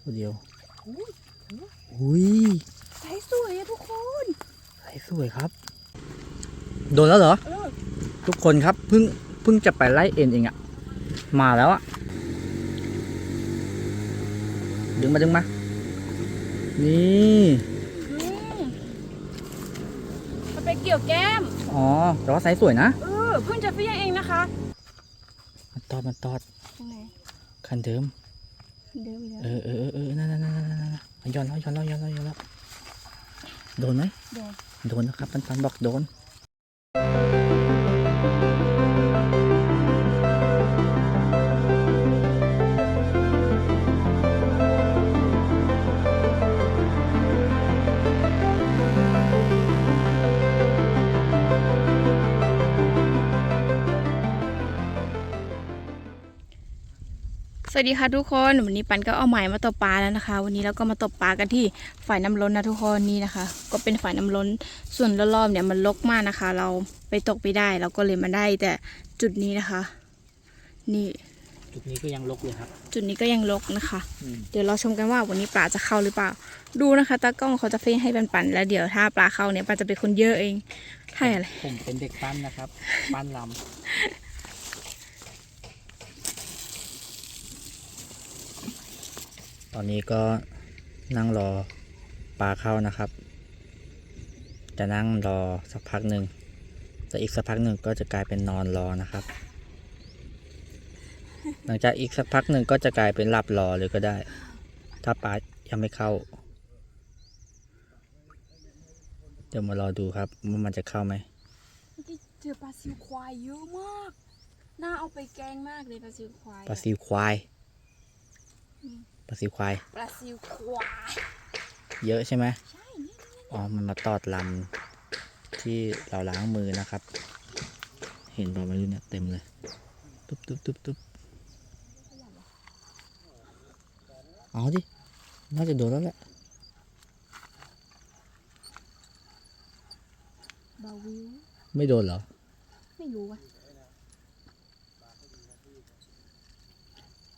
ตัวเดียวอุ้ยอุ้ยใสสวยอะทุกคนใสสวยครับ โดนแล้วเหรอเออทุกคนครับเพิ่งเพิ่งจะไปไล่เอ็นเองอะมาแล้วอะดึงมาดึงมา นี่อืมมันไปเกี่ยวแก้ม อ๋อ แต่ว่าไซส์สวยนะ เออ เพิ่งจะเฟี้ยงเองนะคะ มันตอด มันตอดยังไงคันเดิม เดิมอีกแล้วเออเออเออเออนั่นนั่นนั่นนั่นนั่นมันย้อนแล้วย้อนแล้วย้อนแล้วย้อนแล้วโดนไหมโดนโดนนะครับปันปันบอกโดน สวัสดีค่ะทุกคนวันนี้ปันก็เอาหมายมาตกปลาแล้วนะคะ วันนี้เราก็มาตกปลากันที่ฝ่ายน้ำล้นนะทุกคนนี่นะคะ ก็เป็นฝ่ายน้ำล้นส่วนรอบๆเนี่ยมันลกมากนะคะ เราไปตกไปได้เราก็เลยมาได้แต่จุดนี้นะคะ นี่ จุดนี้ก็ยังลกเลยครับ จุดนี้ก็ยังลกนะคะอืมเดี๋ยวเราชมกันว่าวันนี้ปลาจะเข้าหรือเปล่า ดูนะคะตากล้องเขาจะเฟ้งให้ปันปันๆแล้วเดี๋ยวถ้าปลาเข้าเนี่ยปันจะเป็นคนเยอะเองใช่อะไรผมเป็นเด็กปั้นนะครับ ปั้นลำ ตอนนี้ก็นั่งรอปลาเข้านะครับ จะนั่งรอสักพักหนึ่งแต่อีกสักพักหนึ่งก็จะกลายเป็นนอนรอนะครับ หลังจากอีกสักพักหนึ่งก็จะกลายเป็นหลับรอเลยก็ได้ ถ้าปลายังไม่เข้า เดี๋ยวมารอดูครับว่ามันจะเข้าไหมเจอปลาซิวควายเยอะมาก น่าเอาไปแกงมากเลยปลาซิวควาย ปลาซิวควายอืม ปลาซิวควาย ปลาซิวควาย เยอะใช่ไหมใช่เนี่ยอ๋อ มันมาตอดลำที่เราล้างมือนะครับ เห็นบอกไม่รู้เนี่ยเต็มเลย ตุ๊บตุ๊บตุ๊บตุ๊บเอาดิ น่าจะโดนแล้วแหละบาวิว ไม่โดนเหรอ ไม่รู้ว่ะ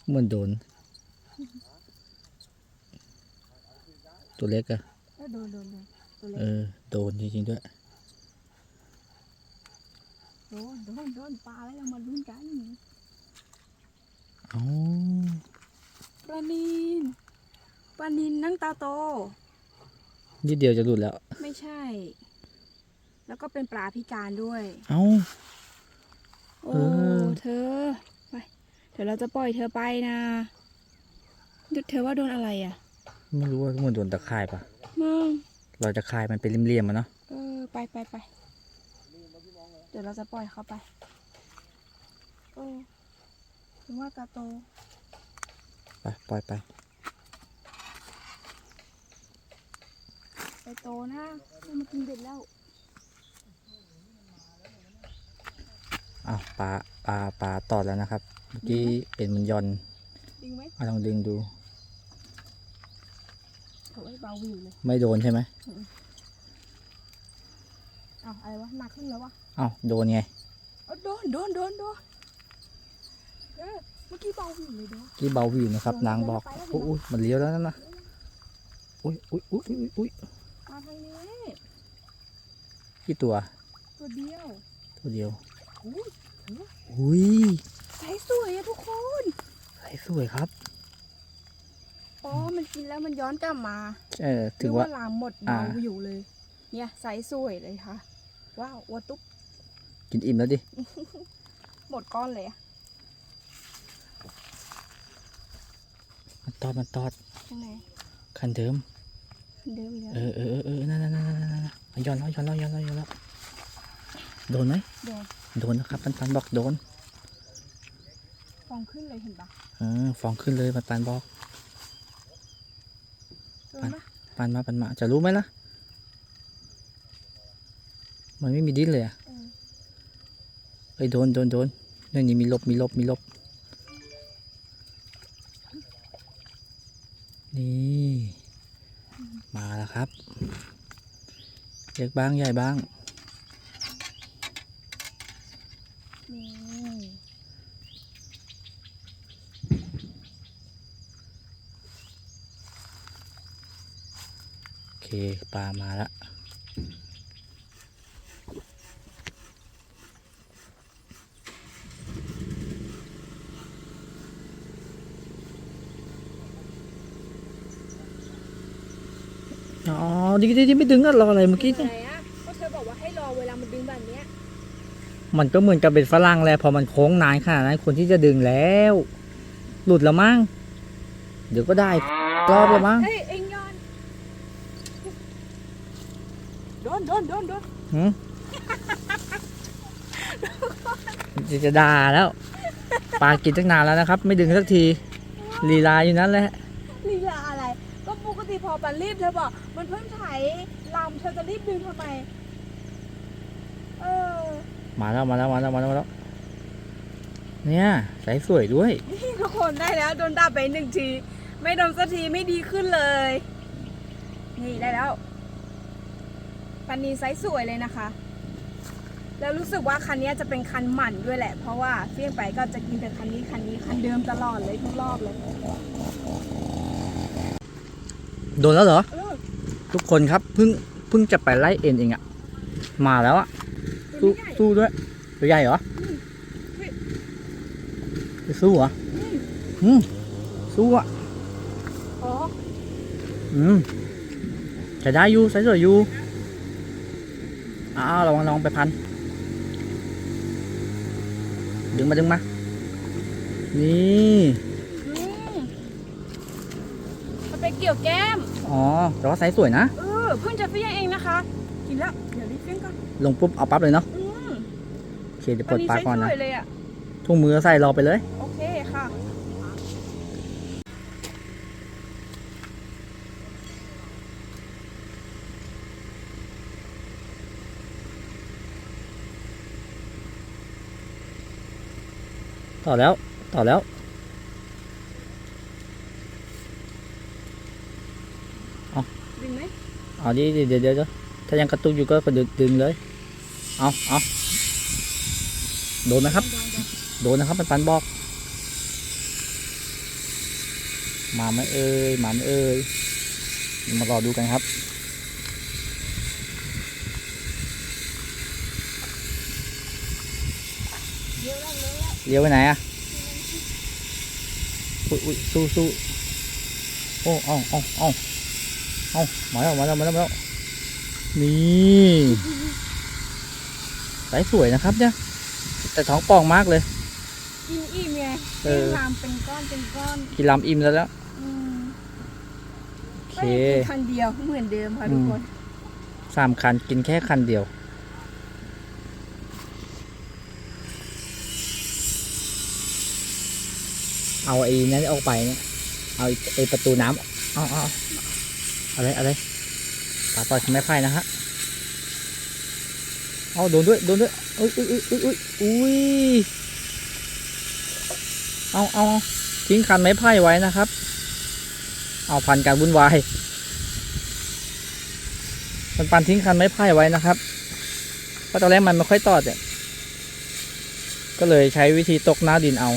เหมันโดน ตัวเล็กอะเออโดนโดนโดนตัวเล็เอกอโดนจริงๆด้วยโดนโดนโดนปลาแล้วเรามาลุ้นกันอ๋อปลานินปลานินนั่งตาโตนิดเดียวจะหลุดแล้ว ไม่ใช่ แล้วก็เป็นปลาพิการด้วย เอ้าโอ้เออเธอไปเดี๋ยวเราจะปล่อยเธอไปนะเธอว่าโดนอะไรอะ ไม่รู้ว่ามันโดนตะข่ายปะมึงเราจะคายมันเป็นเลี่ยมๆมันเนาะ เออ ไปไปไป เดี๋ยวเราจะปล่อยเขาไป โอ้ถึงว่าตาโต ไปปล่อยไปไปโตนะเรามากินเบ็ดแล้ว อ้าวปลาปลาปลาตอดแล้วนะครับ เมื่อกี้เอ็นมันย่อน ดึงไหมเอาลองดึงดู โอ้ยเบาวิวเลยไม่โดนใช่ไหมอ้าวอะไรวะหนักขึ้นแล้ววะอ้าวโดนไงเอ้าโดนโดนโดนโดนเออเมื่อกี้เบาวิวเลยโดนที่เบาวิวนะครับโดนนางบอกไปแล้วอุ้ยมันเลี้ยวแล้วนะอุ้ยอุ้ยอุ้ยอุ้ยอุ้ยมาทางนี้กี่ตัวตัวเดียวตัวเดียวอุ้ยอุ้ยใสสวยอะทุกคน ใสสวยครับ อ๋อ มันกินแล้วมันย้อนกลับมาเออถึนึงกว่าว่าลามหมดอ่าเบาวิวเลย เนี่ยใสสวยเลยค่ะ ว้าววัวตุ๊บกินอิ่มแล้วดิ หมดก้อนเลยอะมันตอดมันตอดยังไงคันเดิมเดิมอีกแล้วเออเออเออเออนั่นนั่นนั่นนั่นนั่นมันย้อนแล้วย้อนแล้วย้อนแล้วย้อนแล้วโดนไหมโดนโดนนะครับปันปันบอกโดน ฟองขึ้นเลยเห็นปะเออฟองขึ้นเลยปันปันบอกโดน ปันมาปันมา จะรู้ไหมล่ะ มันไม่มีดิ้นเลยอะไออเอ้ยโดนโดนโดนนี่นี่มีลบมีลบมีลบ นี่ มาแล้วครับ เล็กบ้างใหญ่บ้าง นี่ ปลามาแล้วอ๋อดีดีดีไม่ดึงอะรออะไรเมื่อกี้เนี่ยไหนอะก็เธอบอกว่าให้รอเวลามันดึงแบบเนี้ยมันก็เหมือนกับเป็นฝรั่งแหละพอมันโค้งนานขนาดนั้นคนที่จะดึงแล้ว หลุดแล้วมั้งเดี๋ยวก็ได้รอบแล้วมั้งเฮ้ยเอ็งยอนโด นโดนโดนโดนหืมจะจะด่าแล้ว ปลากินตั้งนานแล้วนะครับ ไม่ดึงสักทีลีลาอยู่นั้นแหละลีลาอะไร ก็ปกติพอปันรีบเธอบอก มันเพิ่งไถลำเธอจะรีบดึงทำไม เออ มาแล้วมาแล้วมาแล้วมาแล้วมาแล้ว เนี่ยใสสวยด้วย นี่ทุกคนได้แล้วโดนด่าไปหนึ่งที ไม่โดนสักทีไม่ดีขึ้นเลย นี่ได้แล้ว ปันนี้ไซส์สวยเลยนะคะ แล้วรู้สึกว่าคันนี้จะเป็นคันหมั่นด้วยแหละ เพราะว่าเฟี้ยงไปก็จะกินแต่คันนี้คันนี้คันเดิมตลอดเลยทุกรอบเลย โดนแล้วเหรอเออทุกคนครับเพิ่งเพิ่งจะไปไล่เอ็นเองอะมาแล้วอะตัวสู้ไม่ใหญ่สู้ด้วยตัวใหญ่เหรออืมเฮ้ยจะสู้เหรออืมอืมสู้อะอ๋ออืมจะได้อยู่ใส่สวยอยู่อ้าวระวังระวังไปพัน ดึงมาดึงมา นี่อืมมันไปเกี่ยวแก้ม อ๋อ แต่ว่าไซส์สวยนะ เออ เพิ่งจะเฟี้ยงเองนะคะ กินแล้ว เดี๋ยวรีบเฟี้ยงก่อน ลงปุ๊บเอาปั๊บเลยเนาะ อืมโอเคเดี๋ยวปวัลนดนี้ปลาไซส์ก่อนสนะวยเลยอะทุ่งมือใส่รอไปเลย โอเคค่ะ ต่อแล้ว ต่อแล้วดึงไหมเอาดิเดี๋ยวเดี๋ยวเดี๋ยวถ้ายังกระตุกอยู่ก็กระดึงดึงเลย เอาเอาโดนนะครับ โดนนะครับปันปันบอก มาไหมเอ่ย มาไหมเอ่ย มารอดูกันครับ เยอะแล้ว เยอะแล้วเลี้ยวไปไหนอะอุ้ยอุ้ยสู้สู้โอ้เอาเอาเอาเอามาแล้วมาแล้วมาแล้วมาแล้วนี่สายสวยนะครับเนี่ยแต่ท้องป่องมากเลยกินอิ่มไงเอเฟี้ยองลามเป็นก้อนเป็นก้อนกินลำอิ่มแล้วแล้วอืมโอเคก็ยังกินคันเดียวเหมือนเดิมค่ะทุกคนสามคันกินแค่คันเดียว เอาไอ้นั้นออกไปเนี่ย เอาไอ้ประตูน้ำเอาเอาเอาอะไรอะไรปลาปล่อยไม้ไผ่นะฮะ เอาโดนด้วยโดนด้วยอุ้ยอุ้ยอุ้ยอุ้ยอุ้ยอุ้ยเอาเอาเอาทิ้งคันไม้ไผ่ไว้นะครับ เอาพันการวุ่นวายมันปันทิ้งคันไม้ไผ่ไว้นะครับเพราะตอนแรกมันไม่ค่อยตอดเนี่ยก็เลยใช้วิธีตกหน้าดินเอา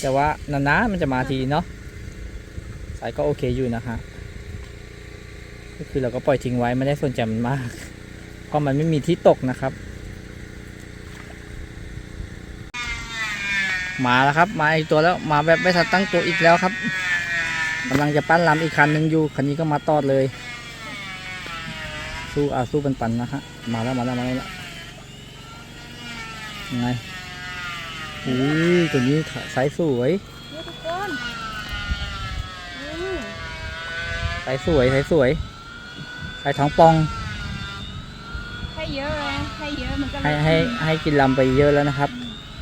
แต่ว่านานๆมันจะมาทีเนาะสายก็โอเคอยู่นะฮะก็คือเราก็ปล่อยทิ้งไว้ไม่ได้สนใจมันมาก เพราะมันไม่มีที่ตกนะครับ มาแล้วครับ มาอีกตัวแล้วมาแบบไม่ทันตั้งตัวอีกแล้วครับกำลังจะปั้นลำอีกคันหนึ่งอยู่คันนี้ก็มาตอดเลย สู้อาสู้ปันปันนะฮะมาแล้วมาแล้วมาแล้วยังไง อุ้ยตัวนี้ไซส์สวยนี่ทุกคนอืมไซส์สวยไซส์สวยไซส์ท้องปอง ให้เยอะเลยให้เยอะมันก็เลยให้ให้ให้กินลำไปเยอะแล้วนะครับ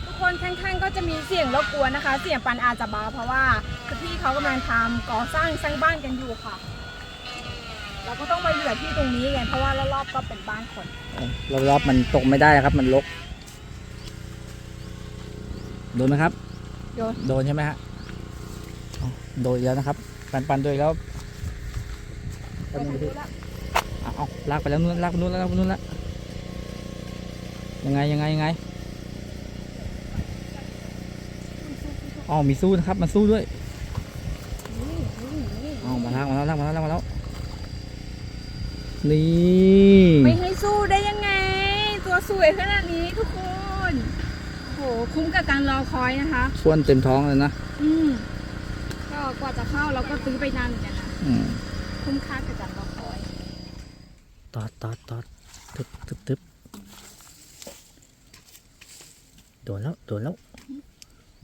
ทุกคนข้างๆก็จะมีเสียงรบกวนนะคะ เสียงปันอาจจะเบาเพราะว่าคือพี่เขากำลังทำก่อสร้างสร้างบ้านกันอยู่ค่ะเราก็ต้องมาเหลือที่ตรงนี้ไงเพราะว่ารอบๆก็เป็นบ้านคนรอบๆมันตกไม่ได้ครับมันลก โดนไหมครับ โดน โดนใช่ไหมฮะอ๋อโดนอีกแล้วนะครับ ปันปันโดนอีกแล้วไปปันทางดูดินู้นละเอาเอาลากไปแล้วนู้นลากไปนู้นแล้วลากไปนู้นแล้วยังไงยังไงยังไงอ๋อมีสู้นะครับมันสู้ด้วยนี่นี่นี่อ๋อมาลากมาแล้วลากมาแล้วลากมาแล้วนี่ ไม่ให้สู้ได้ยังไง ตัวสวยขนาดนี้ทุกคนโห คุ้มกับการรอคอยนะคะส่วนเต็มท้องเลยนะ อืมก็กว่าจะเข้าเราก็ซื้อไปนานเหมือนกันนะอืมคุ้มค่ากับการรอคอย ตอดตอดตอดทึบทึบทึบโดนแล้วโดนแล้ว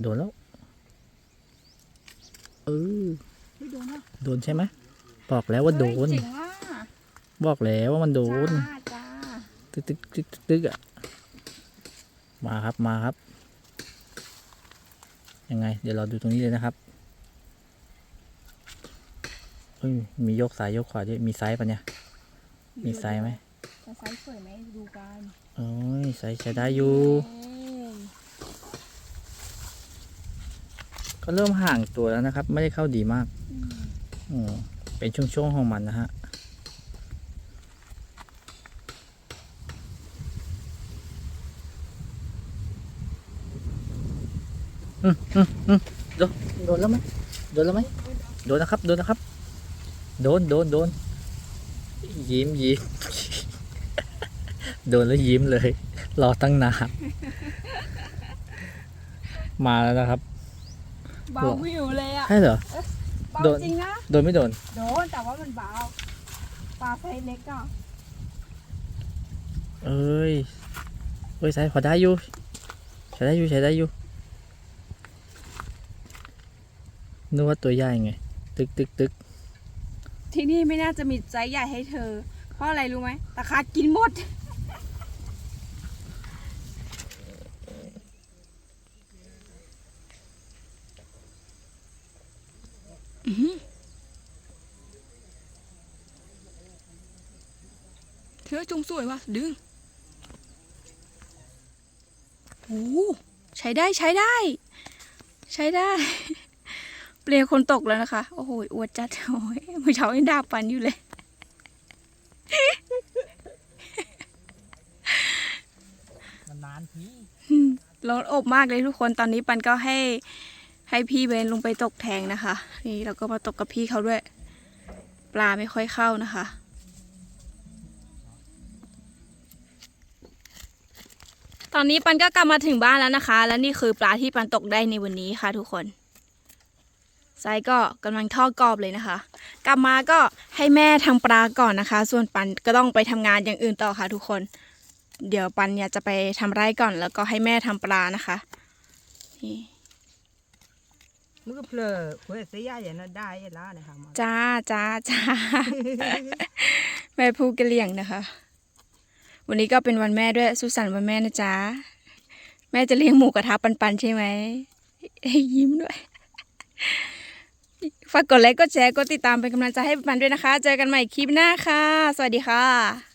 โดนแล้วเออไม่โดนหรอโดนใช่ไหมบอกแล้วว่าโดน เฮ้ยเจ๋งว่ะบอกแล้วว่ามันโดนจ้าจ้า ตึกตึกตึกตึกตึกอะมาครับมาครับ ยังไง เดี๋ยวเราดูตรงนี้เลยนะครับเอ้ยมีโยกซ้ายโยกขวาด้วยมีไซส์ปะเนี่ย มีไซส์ไหมจะไซส์สวยไหมดูกันโอ้ยไซส์ใช้ได้อยู่เอ้ยก็เริ่มห่างตัวแล้วนะครับ ไม่ได้เข้าดีมากอืมอืมเป็นช่วงๆของมันนะฮะ อืมอืมอืมโดนโดนแล้วไหมโดนแล้วไหมโดนนะครับ โดนนะครับ โดนโดนโดนยิ้มยิ้มโดนแล้วยิ้มเลย รอตั้งนานมาแล้วนะครับเบาวิวเลยอะใช่เหรอเบาโดนจริงนะโดนไม่โดนโดนแต่ว่ามันเบาปลาไซส์เล็กก็เอ้ยเอ้ยใช้พอได้อยู่ใช้ได้อยู่ใช้ได้อยู่ นึกว่าตัวใหญ่ไง ตึกตึกตึกที่นี่ไม่น่าจะมีไซส์ใหญ่ให้เธอ เพราะอะไรรู้ไหมตะขาดกินหมด เธอจุงสวยว่ะดึงโอ้ใช้ได้ใช้ได้ ใช้ได้ เปลี่ยนคนตกแล้วนะคะ โอ้โหอวดจัดโอ้ยเมื่อเช้ายังดาบปันอยู่เลย นานทีร้อนอบมากเลยทุกคนตอนนี้ปันก็ให้ ให้พี่เบนลงไปตกแทงนะคะ นี่เราก็มาตกกับพี่เขาด้วย ปลาไม่ค่อยเข้านะคะตอนนี้ปันก็กลับมาถึงบ้านแล้วนะคะ และนี่คือปลาที่ปันตกได้ในวันนี้ค่ะทุกคน ไซส์ก็กำลังทอดกรอบเลยนะคะ กลับมาก็ให้แม่ทำปลาก่อนนะคะ ส่วนปันก็ต้องไปทำงานอย่างอื่นต่อค่ะทุกคน เดี๋ยวปันเนี่ยจะไปทำไร่ก่อนแล้วก็ให้แม่ทำปลานะคะนี่มึงก็เพลอเพื่อเสียอย่างนั้นได้ยันล้าเนี่ยค่ะมันจ้าจ้าจ้าแม่พูกะเหลี่ยงนะคะ วันนี้ก็เป็นวันแม่ด้วยสุขสันต์วันแม่นะจ๊ะแม่จะเลี้ยงหมูกระทะปันๆใช่ไหมให้ยิ้มด้วย ฝากกดไลค์กดแชร์กดติดตามเป็นกำลังใจให้ปันด้วยนะคะ เจอกันใหม่คลิปหน้าค่ะ สวัสดีค่ะ